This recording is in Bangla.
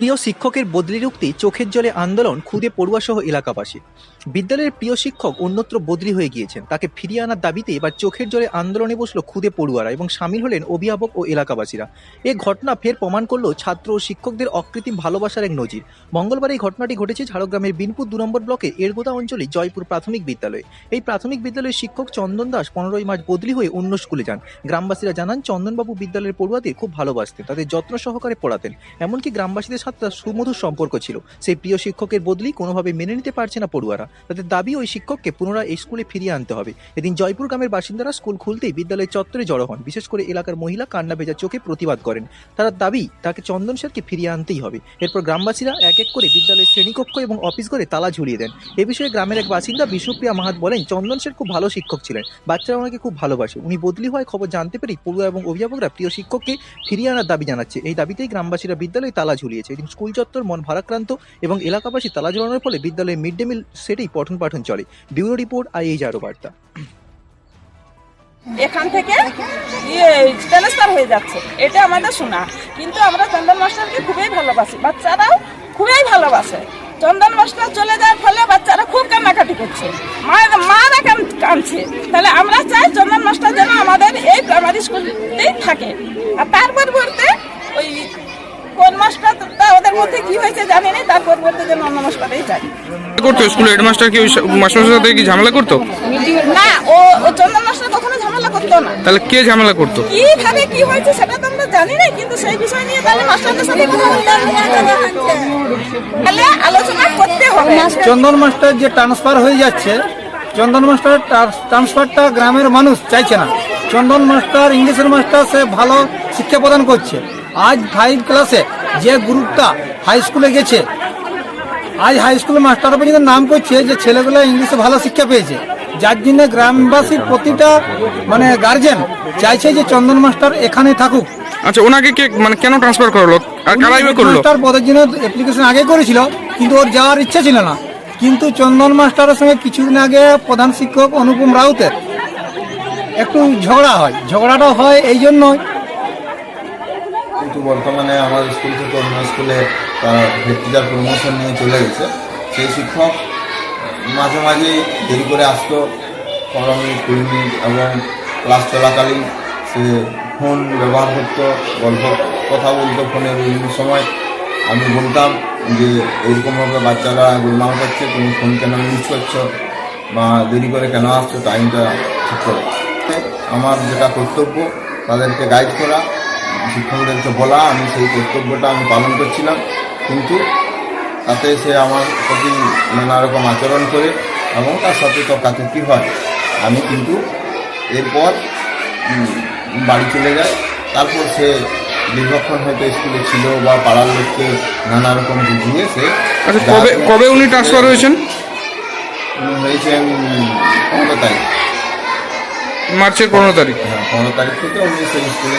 প্রিয় শিক্ষকের বদলি উক্তি চোখের জলে আন্দোলন খুদে পড়ুয়াসহ এলাকাবাসী বিদ্যালয়ের প্রিয় শিক্ষক অন্যত্র বদলি হয়ে গিয়েছেন। তাকে ফিরিয়ে আনার দাবিতে এবার চোখের জলে আন্দোলনে বসল খুদে পড়ুয়ারা এবং সামিল হলেন অভিভাবক ও এলাকাবাসীরা। এ ঘটনা ফের প্রমাণ করল ছাত্র ও শিক্ষকদের অকৃত্রিম ভালোবাসার এক নজির। মঙ্গলবার এই ঘটনাটি ঘটেছে ঝাড়গ্রামের বিনপুর দু নম্বর ব্লকের এরগোদা অঞ্চলে জয়পুর প্রাথমিক বিদ্যালয়ে। এই প্রাথমিক বিদ্যালয়ের শিক্ষক চন্দন দাস পনেরোই মার্চ বদলি হয়ে অন্য স্কুলে যান। গ্রামবাসীরা জানান, চন্দনবাবু বিদ্যালয়ের পড়ুয়াদের খুব ভালোবাসতেন, তাদের যত্ন সহকারে পড়াতেন। এমনকি গ্রামবাসীদের তার সুমধুর সম্পর্ক ছিল। সেই প্রিয় শিক্ষকের বদলি কোনোভাবে মেনে নিতে পারছে না পড়ুয়ারা। তাদের দাবি ওই শিক্ষককে পুনরায় এই স্কুলে ফিরিয়ে আনতে হবে। এদিন জয়পুর গ্রামের বাসিন্দারা স্কুল খুলতেই বিদ্যালয়ের চত্বরে জড়ো হন। বিশেষ করে এলাকার মহিলা কান্না ভেজা চোখে প্রতিবাদ করেন। তারা দাবি, তাকে চন্দন স্যারকে ফিরিয়ে আনতেই হবে। এরপর গ্রামবাসীরা এক এক করে বিদ্যালয়ের শ্রেণীকক্ষ এবং অফিস ঘরে তালা ঝুলিয়ে দেন। এ বিষয়ে গ্রামের এক বাসিন্দা বিষ্ণুপ্রিয়া মাহাত বলেন, চন্দন স্যার খুব ভালো শিক্ষক ছিলেন। বাচ্চারা ওনাকে খুব ভালোবাসে। উনি বদলি হওয়ার খবর জানতে পেরেই পড়ুয়া এবং অভিভাবকরা প্রিয় শিক্ষককে ফিরিয়ে আনার দাবি জানাচ্ছে। এই দাবিতেই গ্রামবাসীরা বিদ্যালয়ে তালা ঝুলিয়েছে। এদিন স্কুল চত্বর, মন ভারাক্রান্ত এবং এলাকাবাসী তালা ঝুলানোর ফলে বিদ্যালয়ে মিড ডে মিল সেটেই পঠন পাঠন চলে। ব্যুরো রিপোর্ট আই এই আরও বার্তা। এখান থেকে ইয়ে ট্রান্সফার হয়ে যাচ্ছে। এটা আমাদের শোনা। কিন্তু আমরা চন্দন মাস্টারকে খুবই ভালোবাসি। বাচ্চারাও খুবই ভালোবাসে। চন্দন মাস্টার চলে যাওয়ার ফলে বাচ্চারা খুব কান্নাকাটি করছে। মারা কাঁদছে। তাহলে আমরা চাই চন্দন মাস্টার যেন আমাদের এই প্রাইমারি স্কুলতেই থাকে। আর তার পরিবর্তে ওই কোন কি হয়েছে জানি না করতো স্কুলে হেডমাস্টার কি ওই মাস্টারের সাথে কি ঝামেলা করতো? না ও চন্দন মাস্টার কখনো ঝামেলা করতো না। তাহলে কে ঝামেলা করতো? কীভাবে কি হয়েছে সেটা তো আমরা জানি না কিন্তু সেই বিষয় নিয়ে তাহলে মাস্টারদের সাথে কথা বলতে হবে। তাহলে আলোচনা করতে হবে। চন্দন মাস্টার যে ট্রান্সফার হয়ে যাচ্ছে চন্দন মাস্টার ট্রান্সফারটা গ্রামের মানুষ চাইছে না। চন্দন মাস্টার ইংলিশের মাস্টার সে ভালো শিক্ষা প্রদান করছে। আজ ফাইভ ক্লাসে যে গ্রুপটা হাই স্কুলে গেছে আজ হাই স্কুলের মাস্টার পর্যন্ত নাম করছে যে ছেলেগুলো ইংলিশে ভালো শিক্ষা পেয়েছে। যার জন্য গ্রামবাসীর প্রতিটা মানে গার্জেন চাইছে যে চন্দন মাস্টার এখানে থাকুক। আচ্ছা ওনাকে কে মানে কেন ট্রান্সফার করল? আর কারাই করল? মাস্টার পদের জন্য অ্যাপ্লিকেশন আগে করেছিল কিন্তু ওর যাওয়ার ইচ্ছা ছিল না। কিন্তু চন্দন মাস্টারের সঙ্গে কিছুদিন আগে প্রধান শিক্ষক অনুপম রাউতের একটু ঝগড়া হয়। ঝগড়াটা হয় এই জন্যই কিন্তু বর্তমানে আমার স্কুল থেকে অন্য স্কুলে ভেক্টিজার প্রমোশন নিয়ে চলে গেছে, সেই শিক্ষক মাঝে মাঝে দেরি করে আসতো পনেরো মিনিট কুড়ি মিনিট এবং ক্লাস চলাকালীন সে ফোন ব্যবহার করতো, গল্প, কথা বলতো ফোনে বিভিন্ন সময়। আমি বলতাম যে এইরকমভাবে বাচ্চারা গোলমাল করছে, তুমি ফোন কেন ইউজ করছ? বা দেরি করে কেন আসছো? টাইমটা ঠিক করো। আমার যেটা কর্তব্য, তাদেরকে গাইড করা শিক্ষকদেরকে বলা আমি সেই কর্তব্যটা আমি পালন করছিলাম। কিন্তু তাতে সে আমার প্রতি নানা রকম আচরণ করে এবং তার সাথে তর্কাতর্কি হয় আমি কিন্তু এরপর বাড়ি চলে যাই। তারপর সে দীর্ঘক্ষণ হয়তো স্কুলে ছিল বা পাড়ার লোককে নানা রকম বুঝিয়ে সে আচ্ছা কবে কবে উনি ট্রান্সফার হয়েছেন? হয়েছেন পনেরো তারিখ। মার্চের পনেরো তারিখ। হ্যাঁ পনেরো তারিখ থেকে উনি সেই স্কুলে